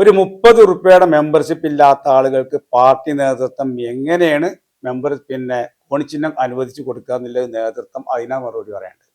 ഒരു മുപ്പത് റുപ്യയുടെ മെമ്പർഷിപ്പ് ഇല്ലാത്ത ആളുകൾക്ക് പാർട്ടി നേതൃത്വം എങ്ങനെയാണ് മെമ്പർ പിന്നെ കോണിച്ചിഹ്നം അനുവദിച്ചു കൊടുക്കുക എന്നുള്ള നേതൃത്വം അതിനാ മറുപടി പറയേണ്ടത്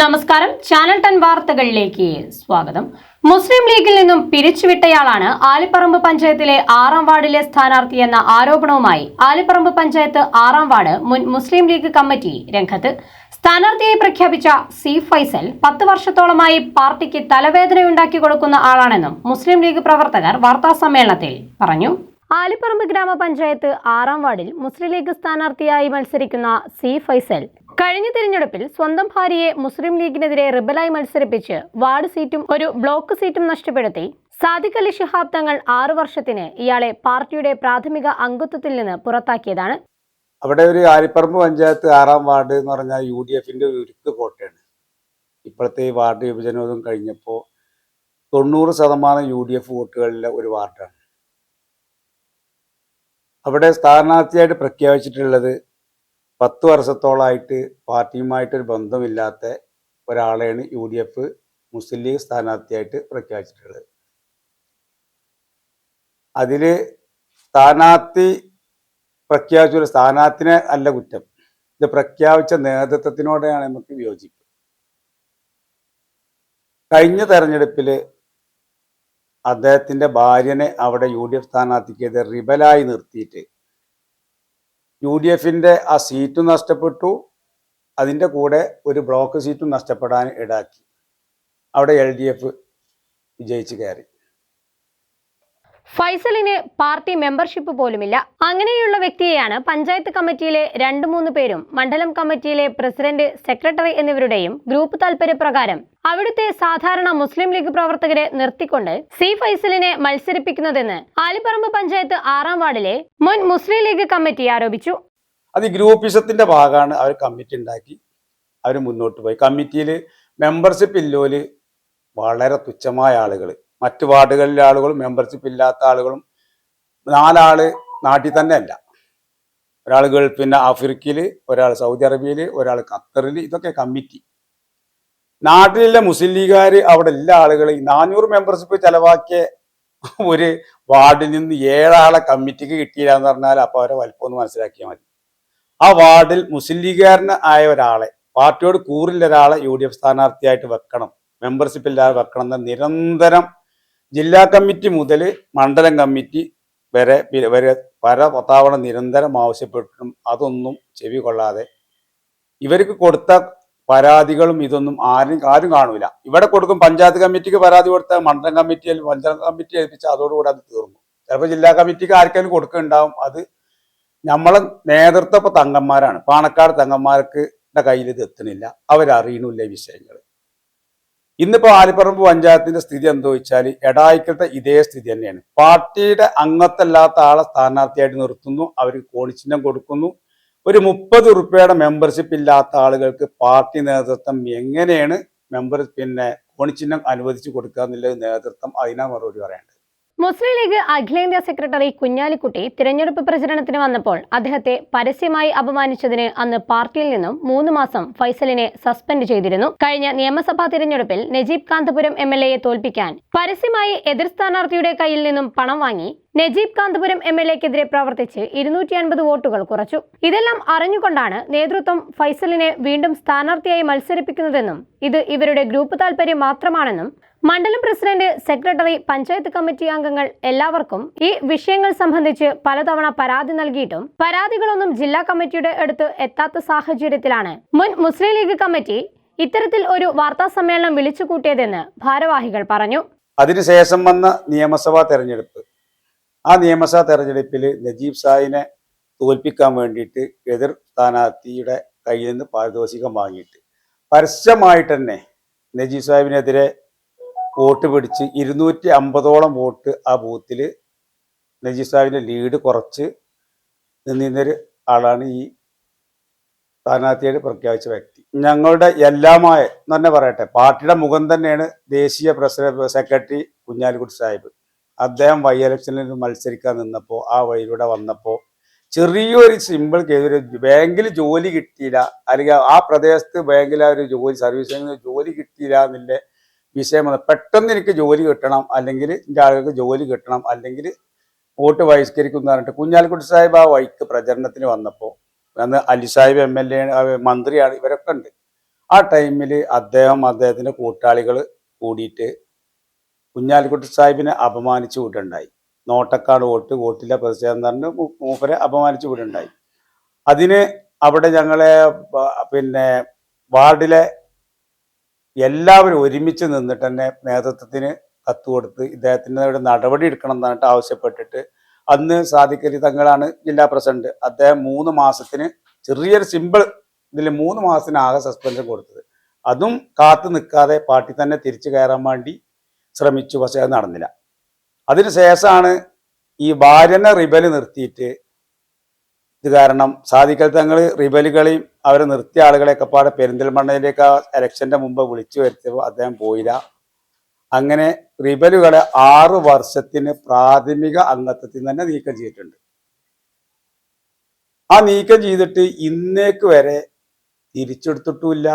നമസ്കാരം. ചാനൽ ടെൻ വാർത്തകളിലേക്ക് സ്വാഗതം. മുസ്ലിം ലീഗിൽ നിന്നും പിരിച്ചുവിട്ടയാളാണ് ആലിപ്പറമ്പ് പഞ്ചായത്തിലെ ആറാം വാർഡിലെ സ്ഥാനാർത്ഥി എന്ന ആരോപണവുമായി ആലിപ്പറമ്പ് പഞ്ചായത്ത് ആറാം വാർഡ് മുൻ മുസ്ലിം ലീഗ് കമ്മിറ്റി രംഗത്ത്. സ്ഥാനാർത്ഥിയായി പ്രഖ്യാപിച്ച സി ഫൈസൽ പത്ത് വർഷത്തോളമായി പാർട്ടിക്ക് തലവേദനയുണ്ടാക്കി കൊടുക്കുന്ന ആളാണെന്നും മുസ്ലിം ലീഗ് പ്രവർത്തകർ വാർത്താസമ്മേളനത്തിൽ പറഞ്ഞു. ആലിപ്പറമ്പ് ഗ്രാമപഞ്ചായത്ത് ആറാം വാർഡിൽ മുസ്ലിം ലീഗ് സ്ഥാനാർത്ഥിയായി മത്സരിക്കുന്ന സി ഫൈസൽ കഴിഞ്ഞ തിരഞ്ഞെടുപ്പിൽ സ്വന്തം ഭാര്യയെ മുസ്ലിം ലീഗിനെതിരെ റിബലായി മത്സരിപ്പിച്ച് വാർഡ് സീറ്റും ഒരു ബ്ലോക്ക് സീറ്റും നഷ്ടപ്പെടുത്തി. സാദിഖ് അലി ശിഹാബ് തങ്ങൾ ആറു വർഷത്തിന് ഇയാളെ പാർട്ടിയുടെ പ്രാഥമിക അംഗത്വത്തിൽ നിന്ന് പുറത്താക്കിയതാണ്. അവിടെ ഒരു ആലിപ്പറമ്പ് പഞ്ചായത്ത് ആറാം വാർഡ് എന്ന് പറഞ്ഞാൽ യു ഡി എഫിന്റെ ഉരുക്ക് കോട്ടയാണ്. ഇപ്പോഴത്തെ ഈ വാർഡ് വിഭജനവും കഴിഞ്ഞപ്പോൾ തൊണ്ണൂറ് ശതമാനം യു ഡി എഫ് വോട്ടുകളിലെ ഒരു വാർഡാണ്. അവിടെ സ്ഥാനാർത്ഥിയായിട്ട് പ്രഖ്യാപിച്ചിട്ടുള്ളത് പത്ത് വർഷത്തോളമായിട്ട് പാർട്ടിയുമായിട്ടൊരു ബന്ധമില്ലാത്ത ഒരാളെയാണ് U D F Muslim League സ്ഥാനാർത്ഥിയായിട്ട് പ്രഖ്യാപിച്ചിട്ടുള്ളത്. അതിൽ സ്ഥാനാർത്ഥി പ്രഖ്യാപിച്ച ഒരു സ്ഥാനാർത്ഥിനെ അല്ല കുറ്റം. ഇത് പ്രഖ്യാപിച്ച നേതൃത്വത്തിനോടെയാണ് നമുക്ക് വിയോജിപ്പ്. കഴിഞ്ഞ തെരഞ്ഞെടുപ്പിൽ അദ്ദേഹത്തിന്റെ ഭാര്യനെ അവിടെ യു ഡി എഫ് സ്ഥാനാർത്ഥിക്കത് റിബലായി നിർത്തിയിട്ട് യു ഡി എഫിന്റെ ആ സീറ്റും നഷ്ടപ്പെട്ടു. അതിന്റെ കൂടെ ഒരു ബ്ലോക്ക് സീറ്റും നഷ്ടപ്പെടാൻ ഇടാക്കി അവിടെ എൽ ഡി എഫ് വിജയിച്ച് കയറി. ഫൈസലിന് പാർട്ടി മെമ്പർഷിപ്പ് പോലുമില്ല. അങ്ങനെയുള്ള വ്യക്തിയെയാണ് പഞ്ചായത്ത് കമ്മിറ്റിയിലെ രണ്ടു മൂന്ന് പേരും മണ്ഡലം കമ്മിറ്റിയിലെ പ്രസിഡന്റ് സെക്രട്ടറി എന്നിവരുടെയും ഗ്രൂപ്പ് താൽപര്യപ്രകാരം അവിടുത്തെ സാധാരണ മുസ്ലിം ലീഗ് പ്രവർത്തകരെ നിർത്തിക്കൊണ്ട് സി ഫൈസലിനെ മത്സരിപ്പിക്കുന്നതെന്ന് ആലിപ്പറമ്പ് പഞ്ചായത്ത് ആറാം വാർഡിലെ മുൻ മുസ്ലിം ലീഗ് കമ്മിറ്റി ആരോപിച്ചു. അത് ഗ്രൂപ്പിസത്തിന്റെ ഭാഗമാണ് അവർ കമ്മിറ്റി ഉണ്ടാക്കി. അവർ മുന്നോട്ട് പോയി. കമ്മിറ്റിയിൽ മെമ്പർഷിപ്പ് ഇല്ലോൽ വളരെ തുച്ഛമായ ആളുകൾ മറ്റു വാർഡുകളിലെ ആളുകളും മെമ്പർഷിപ്പ് ഇല്ലാത്ത ആളുകളും നാലാൾ നാട്ടിൽ തന്നെ അല്ല ഒരാൾ ഗൾഫിന്റെ ആഫ്രിക്കയിൽ ഒരാൾ സൗദി അറേബ്യയിൽ ഒരാൾ ഖത്തറിൽ ഇതൊക്കെ കമ്മിറ്റി നാട്ടിലെ മുസ്ലിം ലീഗുകാർ അവിടെ എല്ലാ ആളുകളും നാനൂറ് മെമ്പർഷിപ്പ് ചെലവാക്കിയ ഒരു വാർഡിൽ നിന്ന് ഏഴാളെ കമ്മിറ്റിക്ക് കിട്ടിയില്ല എന്ന് പറഞ്ഞാൽ അപ്പോൾ അവരെ വലിപ്പം ഒന്ന് മനസ്സിലാക്കിയാൽ മതി. ആ വാർഡിൽ മുസ്ലിം ലീഗുകാരന് ആയ ഒരാളെ പാർട്ടിയോട് കൂറില്ല ഒരാളെ യു ഡി എഫ് സ്ഥാനാർത്ഥിയായിട്ട് വെക്കണം മെമ്പർഷിപ്പ് ഇല്ലാതെ വെക്കണം എന്ന് നിരന്തരം ജില്ലാ കമ്മിറ്റി മുതൽ മണ്ഡലം കമ്മിറ്റി വരെ വരെ പല പത്താവണ നിരന്തരം ആവശ്യപ്പെട്ടിട്ടും അതൊന്നും ചെവി കൊള്ളാതെ ഇവർക്ക് കൊടുത്ത പരാതികളും ഇതൊന്നും ആരും ആരും കാണൂല. ഇവിടെ കൊടുക്കും പഞ്ചായത്ത് കമ്മിറ്റിക്ക് പരാതി കൊടുത്താൽ മണ്ഡലം കമ്മിറ്റി മണ്ഡലം കമ്മിറ്റി ഏൽപ്പിച്ച അതോടുകൂടി അത് തീർന്നു. ചിലപ്പോൾ ജില്ലാ കമ്മിറ്റിക്ക് ആർക്കെങ്കിലും കൊടുക്കുന്നുണ്ടാവും. അത് നമ്മളെ നേതൃത്വ ഇപ്പൊ തങ്ങന്മാരാണ് പാണക്കാട് തങ്ങന്മാർക്ക് കയ്യിൽ ഇത് എത്തുന്നില്ല അവരറിയണില്ല ഈ വിഷയങ്ങൾ ഇന്നിപ്പോ ആലിപ്പറമ്പ് പഞ്ചായത്തിന്റെ സ്ഥിതി എന്തോ വെച്ചാൽ എടായിക്കത്തെ ഇതേ സ്ഥിതി തന്നെയാണ്. പാർട്ടിയുടെ അംഗത്തല്ലാത്ത ആളെ സ്ഥാനാർത്ഥിയായിട്ട് നിർത്തുന്നു അവർക്ക് കോണിച്ചിഹ്നം കൊടുക്കുന്നു. ഒരു മുപ്പത് റുപ്യയുടെ മെമ്പർഷിപ്പ് ഇല്ലാത്ത ആളുകൾക്ക് പാർട്ടി നേതൃത്വം എങ്ങനെയാണ് മെമ്പർ പിന്നെ കോണിച്ചിഹ്നം അനുവദിച്ചു കൊടുക്കുക എന്നുള്ളത് നേതൃത്വം അതിനാ മറുപടി പറയേണ്ടത് മുസ്ലിം ലീഗ് അഖിലേന്ത്യാ സെക്രട്ടറി കുഞ്ഞാലിക്കുട്ടി തിരഞ്ഞെടുപ്പ് പ്രചരണത്തിന് വന്നപ്പോൾ അദ്ദേഹത്തെ പരസ്യമായി അപമാനിച്ചതിന് അന്ന് പാർട്ടിയിൽ നിന്നും മൂന്ന് മാസം ഫൈസലിനെ സസ്പെൻഡ് ചെയ്തിരുന്നു. കഴിഞ്ഞ നിയമസഭാ തിരഞ്ഞെടുപ്പിൽ നജീബ് കാന്തപുരം എം എൽ എയെ തോൽപ്പിക്കാൻ പരസ്യമായി എതിർ സ്ഥാനാർത്ഥിയുടെ കയ്യിൽ നിന്നും പണം വാങ്ങി നജീബ് കാന്തപുരം എം എൽ എക്കെതിരെ പ്രവർത്തിച്ച് ഇരുന്നൂറ്റി അൻപത് വോട്ടുകൾ കുറച്ചു. ഇതെല്ലാം അറിഞ്ഞുകൊണ്ടാണ് നേതൃത്വം ഫൈസലിനെ വീണ്ടും സ്ഥാനാർത്ഥിയായി മത്സരിപ്പിക്കുന്നതെന്നും ഇത് ഇവരുടെ ഗ്രൂപ്പ് താൽപര്യം മാത്രമാണെന്നും മണ്ഡലം പ്രസിഡന്റ് സെക്രട്ടറി പഞ്ചായത്ത് കമ്മിറ്റി അംഗങ്ങൾ എല്ലാവർക്കും ഈ വിഷയങ്ങൾ സംബന്ധിച്ച് പലതവണ പരാതി നൽകിയിട്ടും പരാതികളൊന്നും ജില്ലാ കമ്മിറ്റിയുടെ അടുത്ത് എത്താത്ത സാഹചര്യത്തിലാണ്. മുൻ മുസ്ലിം ലീഗ് കമ്മിറ്റി ഇത്തരത്തിൽ ഒരു വാർത്താ സമ്മേളനം വിളിച്ചു കൂട്ടിയതെന്ന് ഭാരവാഹികൾ പറഞ്ഞു. അതിനുശേഷം വന്ന നിയമസഭാ തെരഞ്ഞെടുപ്പ്. ആ നിയമസഭാ തെരഞ്ഞെടുപ്പിൽ നജീബ് സായിനെ തോൽപ്പിക്കാൻ വേണ്ടിയിട്ട് എതിർ സ്ഥാനാർത്ഥിയുടെ കയ്യിൽ നിന്ന് പാരിതോഷികം വാങ്ങിയിട്ട്. പരസ്യമായിട്ട് തന്നെ നജീബ് സാഹിബിനെതിരെ വോട്ട് പിടിച്ച് ഇരുന്നൂറ്റി അമ്പതോളം വോട്ട് ആ ബൂത്തിൽ നജീബ് സാഹിബിന്റെ ലീഡ് കുറച്ച് നിന്നിരുന്നൊരു ആളാണ് ഈ സ്ഥാനാർത്ഥിയായിട്ട് പ്രഖ്യാപിച്ച വ്യക്തി. ഞങ്ങളുടെ എല്ലാമായ തന്നെ പറയട്ടെ പാർട്ടിയുടെ മുഖം തന്നെയാണ് ദേശീയ പ്രസിഡന്റ് സെക്രട്ടറി കുഞ്ഞാലിക്കുട്ടി സാഹിബ്. അദ്ദേഹം വൈ ഇലക്ഷനിൽ മത്സരിക്കാൻ നിന്നപ്പോൾ ആ വഴിയിലൂടെ വന്നപ്പോൾ ചെറിയൊരു സിമ്പിൾ കേസ് ഒരു ബാങ്കിൽ ജോലി കിട്ടിയില്ല. അല്ലെങ്കിൽ ആ പ്രദേശത്ത് ബാങ്കിൽ ആ ഒരു ജോലി സർവീസ് ജോലി കിട്ടിയില്ല എന്നുള്ള വിഷയം വന്നത് പെട്ടെന്ന് എനിക്ക് ജോലി കിട്ടണം അല്ലെങ്കിൽ എന്റെ ആളുകൾക്ക് ജോലി കിട്ടണം അല്ലെങ്കിൽ വോട്ട് ബഹിഷ്കരിക്കും എന്ന് പറഞ്ഞിട്ട് കുഞ്ഞാലിക്കുട്ടി സാഹിബ് ആ വഴിക്ക് പ്രചരണത്തിന് വന്നപ്പോൾ അന്ന് Ali Sahib M L A മന്ത്രിയാണ് ഇവരൊക്കെ ഉണ്ട്. ആ ടൈമിൽ അദ്ദേഹം അദ്ദേഹത്തിന്റെ കൂട്ടാളികൾ കൂടിയിട്ട് കുഞ്ഞാലിക്കുട്ടി സാഹിബിനെ അപമാനിച്ചു വിടുണ്ടായി നോട്ടക്കാട് വോട്ട് വോട്ടില്ല പ്രതിഷേധം പറഞ്ഞ് മൂപ്പരെ അപമാനിച്ചു വിടുണ്ടായി അതിന് അവിടെ ഞങ്ങളെ പിന്നെ വാർഡിലെ എല്ലാവരും ഒരുമിച്ച് നിന്നിട്ട് തന്നെ നേതൃത്വത്തിന് കത്ത് കൊടുത്ത് ഇദ്ദേഹത്തിന്റെ ഒരു നടപടി എടുക്കണം എന്നിട്ട് ആവശ്യപ്പെട്ടിട്ട് അന്ന് സാദിഖലി തങ്ങളാണ് ജില്ലാ പ്രസിഡന്റ്. അദ്ദേഹം മൂന്ന് മാസത്തിന് ചെറിയൊരു സിമ്പിൾ ഇതിൽ മൂന്ന് മാസത്തിനാകെ സസ്പെൻഷൻ കൊടുത്തത്. അതും കാത്തു നിൽക്കാതെ പാർട്ടി തന്നെ തിരിച്ചു കയറാൻ വേണ്ടി ശ്രമിച്ചു. പക്ഷേ അത് നടന്നില്ല. അതിനുശേഷമാണ് ഈ ഭാര്യനെ റിബൽ നിർത്തിയിട്ട് ഇത് കാരണം സാധിക്കൽ തങ്ങൾ റിബലുകളെയും അവരെ നിർത്തിയ ആളുകളെയൊക്കെ പാടെ പെരിന്തൽമണ്ണയിലേക്ക് ആ എലക്ഷന്റെ മുമ്പ് വിളിച്ചു വരുത്തിയപ്പോൾ അദ്ദേഹം പോയില്ല. അങ്ങനെ റിബലുകളെ ആറ് വർഷത്തിന് പ്രാഥമിക അംഗത്വത്തിൽ തന്നെ നീക്കം ചെയ്തിട്ടുണ്ട്. ആ നീക്കം ചെയ്തിട്ട് ഇന്നേക്ക് വരെ തിരിച്ചെടുത്തിട്ടുമില്ല.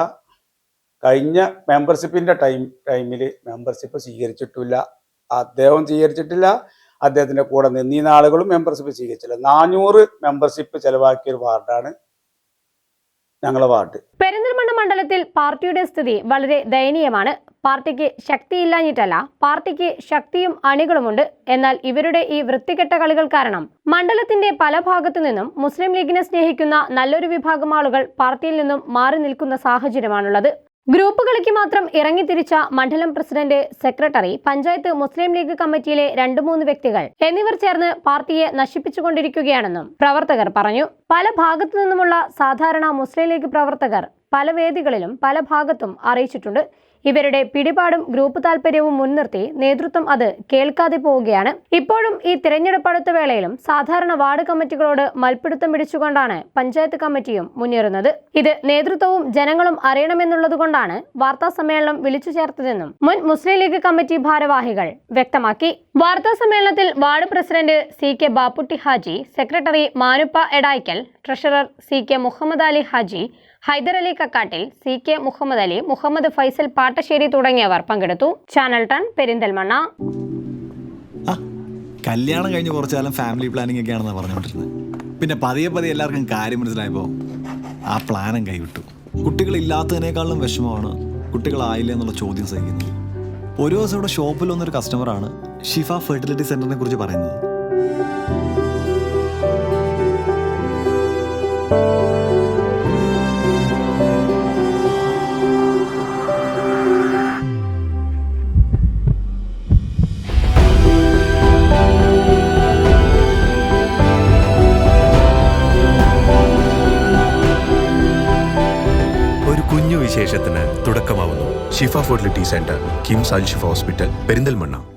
കഴിഞ്ഞ മെമ്പർഷിപ്പിന്റെ ടൈം ടൈമിൽ മെമ്പർഷിപ്പ് സ്വീകരിച്ചിട്ടില്ല അദ്ദേഹം സ്വീകരിച്ചിട്ടില്ല. അദ്ദേഹത്തിന്റെ കൂടെ നിന്ന്. ഈ നാളുകളും മെമ്പർഷിപ്പ് സ്വീകരിച്ചില്ല. നാനൂറ് മെമ്പർഷിപ്പ് ചെലവാക്കിയ ഒരു വാർഡാണ് ഞങ്ങളുടെ വാർഡ്. പെരിന്തൽമണ്ണ മണ്ഡലത്തിൽ പാർട്ടിയുടെ സ്ഥിതി വളരെ ദയനീയമാണ്. പാർട്ടിക്ക് ശക്തിയില്ലാഞ്ഞിട്ടല്ല പാർട്ടിക്ക് ശക്തിയും അണികളുമുണ്ട്. എന്നാൽ ഇവരുടെ ഈ വൃത്തികെട്ട കളികൾ കാരണം മണ്ഡലത്തിന്റെ പല ഭാഗത്തു നിന്നും മുസ്ലിം ലീഗിനെ സ്നേഹിക്കുന്ന നല്ലൊരു വിഭാഗം ആളുകൾ പാർട്ടിയിൽ നിന്നും മാറി നിൽക്കുന്ന സാഹചര്യമാണുള്ളത്. ഗ്രൂപ്പുകളിലേക്ക് മാത്രം ഇറങ്ങിത്തിരിച്ച മണ്ഡലം പ്രസിഡന്റ് സെക്രട്ടറി പഞ്ചായത്ത് മുസ്ലിം ലീഗ് കമ്മിറ്റിയിലെ രണ്ടു മൂന്ന് വ്യക്തികൾ എന്നിവർ ചേർന്ന് പാർട്ടിയെ നശിപ്പിച്ചുകൊണ്ടിരിക്കുകയാണെന്നും പ്രവർത്തകർ പറഞ്ഞു. പല ഭാഗത്തു നിന്നുമുള്ള സാധാരണ മുസ്ലിം ലീഗ് പ്രവർത്തകർ പല വേദികളിലും പല ഭാഗത്തും അറിയിച്ചിട്ടുണ്ട്. ഇവരുടെ പിടിപാടും ഗ്രൂപ്പ് താൽപര്യവും മുൻനിർത്തി നേതൃത്വം അത് കേൾക്കാതെ പോവുകയാണ്. ഇപ്പോഴും ഈ തിരഞ്ഞെടുപ്പ് അടുത്ത വേളയിലും സാധാരണ വാർഡ് കമ്മിറ്റികളോട് മൽപ്പിടുത്തം പിടിച്ചുകൊണ്ടാണ് പഞ്ചായത്ത് കമ്മിറ്റിയും മുന്നേറുന്നത്. ഇത് നേതൃത്വവും ജനങ്ങളും അറിയണമെന്നുള്ളതുകൊണ്ടാണ് വാർത്താ സമ്മേളനം വിളിച്ചു ചേർത്തതെന്നും മുൻ മുസ്ലിം ലീഗ് കമ്മിറ്റി ഭാരവാഹികൾ വ്യക്തമാക്കി. വാർത്താ സമ്മേളനത്തിൽ ward president C K Bapputty Haji secretary Manuppa Edaikkal treasurer C K Muhammad Ali Haji Hyderali Kakkattil C K Muhammad Ali Muhammad Faisal Pattasseri തുടങ്ങിയവർ പങ്കെടുത്തു. ചാനൽ ടൺ പെരിന്തൽമണ്ണ. കല്യാണം കഴിഞ്ഞ് കുറച്ചു കാലം ഫാമിലി പ്ലാനിംഗ് ഒക്കെ ആണെന്നാണ് പറഞ്ഞുകൊണ്ടിരുന്നത് പിന്നെ പതിയെ പതിയെ എല്ലാവർക്കും കാര്യം മനസ്സിലായപ്പോൾ ആ പ്ലാനും കൈവിട്ടു. കുട്ടികളില്ലാത്തതിനേക്കാളും വിഷമമാണ് കുട്ടികളായില്ല എന്നുള്ള ചോദ്യം സഹിക്കുന്നത്. ഒരു ദിവസം ഇവിടെ ഷോപ്പിൽ വന്നൊരു കസ്റ്റമറാണ് ഷിഫ ഫെർട്ടിലിറ്റി സെന്ററിനെ കുറിച്ച് പറയുന്നത്. Shifa fertility centre KIMS Al Shifa hospital Perinthalmanna.